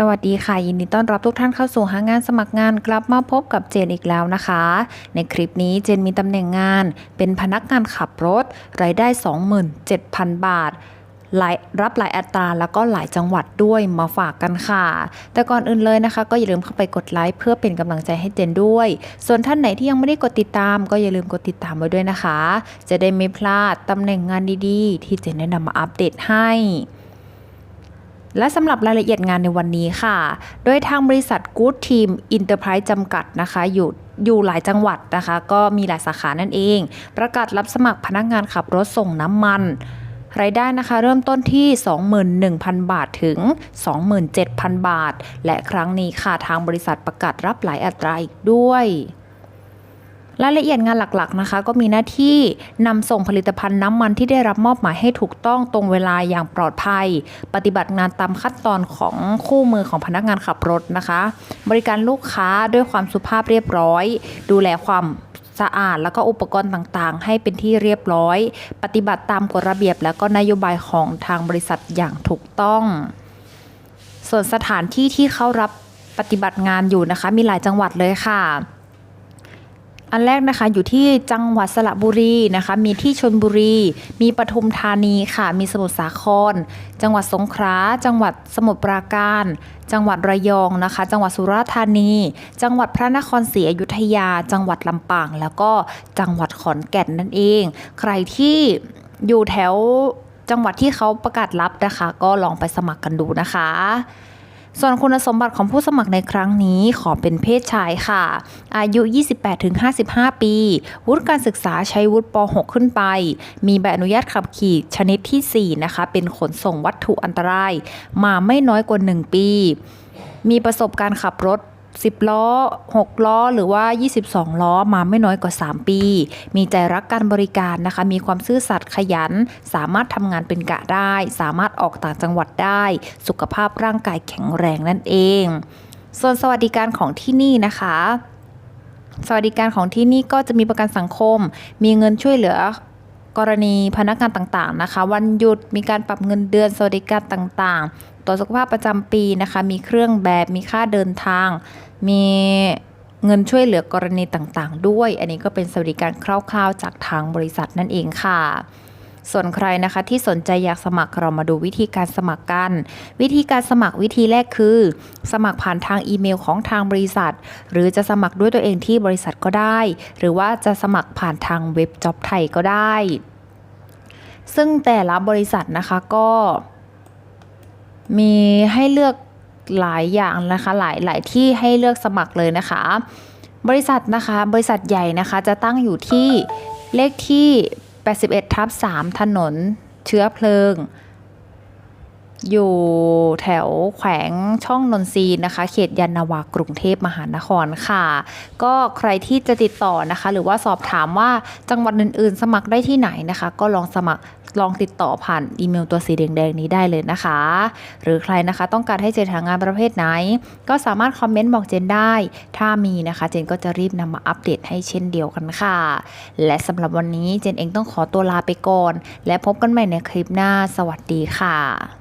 สวัสดีค่ะ ยินดีต้อนรับทุกท่านเข้าสู่หางานสมัครงานกลับมาพบกับเจนอีกแล้วนะคะ ในคลิปนี้เจนมีตำแหน่งงาน เป็นพนักงานขับรถ รายได้ 27,000 บาทหลายรับหลายอัตราแล้วก็หลายจังหวัดด้วยมาฝากกันค่ะ แต่ก่อนอื่นเลยนะคะ ก็อย่าลืมเข้าไปกดไลค์เพื่อเป็นกำลังใจให้เจนด้วย ส่วนท่านไหนที่ยังไม่ได้กดติดตาม ก็อย่าลืมกดติดตามไว้ด้วยนะคะ จะได้ไม่พลาดตำแหน่งงานดีๆ ที่เจนได้นำมาอัปเดตให้ และสำหรับรายละเอียดงานในวันนี้ค่ะ โดยทางบริษัท Good Team Enterprise จำกัดนะคะอยู่อยู่หลายจังหวัดนะคะ ก็มีหลายสาขานั่นเอง ประกาศรับสมัครพนักงานขับรถส่งน้ำมันรายได้นะคะเริ่มต้นที่ 21,000 บาทถึง 27,000 บาท และครั้งนี้ค่ะทางบริษัทประกาศรับหลายอัตราอีกด้วย รายละเอียดงานหลักๆนะคะ ก็มีหน้าที่นำส่งผลิตภัณฑ์น้ำมันที่ได้รับมอบหมายให้ถูกต้องตรงเวลาอย่างปลอดภัย ปฏิบัติงานตามขั้นตอนของคู่มือของพนักงานขับรถนะคะ บริการลูกค้าด้วยความสุภาพเรียบร้อย ดูแลความสะอาดแล้วก็อุปกรณ์ต่างๆ ให้เป็นที่เรียบร้อย ปฏิบัติตามกฎระเบียบ แล้วก็นโยบายของทางบริษัทอย่างถูกต้อง ส่วนสถานที่ที่เขารับปฏิบัติงานอยู่นะคะ มีหลายจังหวัดเลยค่ะ อันแรกนะคะอยู่ที่จังหวัดสระบุรีนะคะ มีที่ชนบุรี มีปทุมธานีค่ะ มีสมุทรสาคร จังหวัดสงขลาจังหวัดสมุทรปราการ จังหวัดระยองนะคะ จังหวัดสุราษฎร์ธานี จังหวัดพระนครศรีอยุธยา จังหวัดลำปาง แล้วก็จังหวัดขอนแก่นนั่นเอง ใครที่อยู่แถวจังหวัดที่เขาประกาศรับนะคะ ก็ลองไปสมัครกันดูนะคะ ส่วนคุณสมบัติของผู้สมัครในครั้งนี้ขอเป็นเพศชายค่ะ อายุ 28-55 ปี วุฒิการศึกษาใช้วุฒิป .6 ขึ้นไป มีใบอนุญาตขับขี่ชนิดทีสี่4 นะคะ เป็นขนส่งวัตถุอันตราย มาไม่น้อยกว่า 1 ปี มีประสบการณ์ขับรถ 10 ล้อ 6 ล้อ หรือว่า 22 ล้อ มาไม่น้อยกว่า 3 ปี มีใจรักการบริการนะคะ มีความซื่อสัตย์ขยัน สามารถทำงานเป็นกะได้ สามารถออกต่างจังหวัดได้ สุขภาพร่างกายแข็งแรงนั่นเอง ส่วนสวัสดิการของที่นี่นะคะสวัสดิการของที่นี่ก็จะมีประกันสังคม มีเงินช่วยเหลือ กรณีพนักงานต่างๆนะคะ วันหยุดมีการปรับเงินเดือนสวัสดิการต่างๆ ตัวจสุขภาพประจำปีนะคะ มีเครื่องแบบมีค่าเดินทาง มีเงินช่วยเหลือกรณีต่างๆ ด้วย อันนี้ก็เป็นสวัสดิการคร่าวๆ จากทางบริษัทนั่นเองค่ะ ส่วนใครนะคะที่สนใจอยากสมัครเรามาดูวิธีการสมัครกัน วิธีการสมัครวิธีแรกคือ สมัครผ่านทางอีเมลของทางบริษัท หรือจะสมัครด้วยตัวเองที่บริษัทก็ได้ หรือว่าจะสมัครผ่านทางเว็บจ็อบไทยก็ได้ ซึ่งแต่ละบริษัทนะคะก็มีให้เลือกหลายอย่างนะคะหลายหลายที่ให้เลือกสมัครเลยนะคะ บริษัทนะคะ บริษัทใหญ่นะคะจะตั้งอยู่ที่เลขที่ 81ทับ3ถนนเชื้อเพลิง อยู่แถวแขวงช่องนนทรีนะคะ เขตยานนาวากรุงเทพมหานครค่ะ ก็ใครที่จะติดต่อนะคะ หรือว่าสอบถามว่าจังหวัดอื่นๆ สมัครได้ที่ไหนนะคะ ก็ลองสมัคร ลองติดต่อผ่านอีเมลตัวสีแดงๆนี้ได้เลยนะคะ หรือใครนะคะต้องการให้เจนหางานประเภทไหน ก็สามารถคอมเมนต์บอกเจนได้ ถ้ามีนะคะ เจนก็จะรีบนำมาอัปเดตให้เช่นเดียวกันค่ะ และสำหรับวันนี้เจนเองต้องขอตัวลาไปก่อน และพบกันใหม่ในคลิปหน้า สวัสดีค่ะ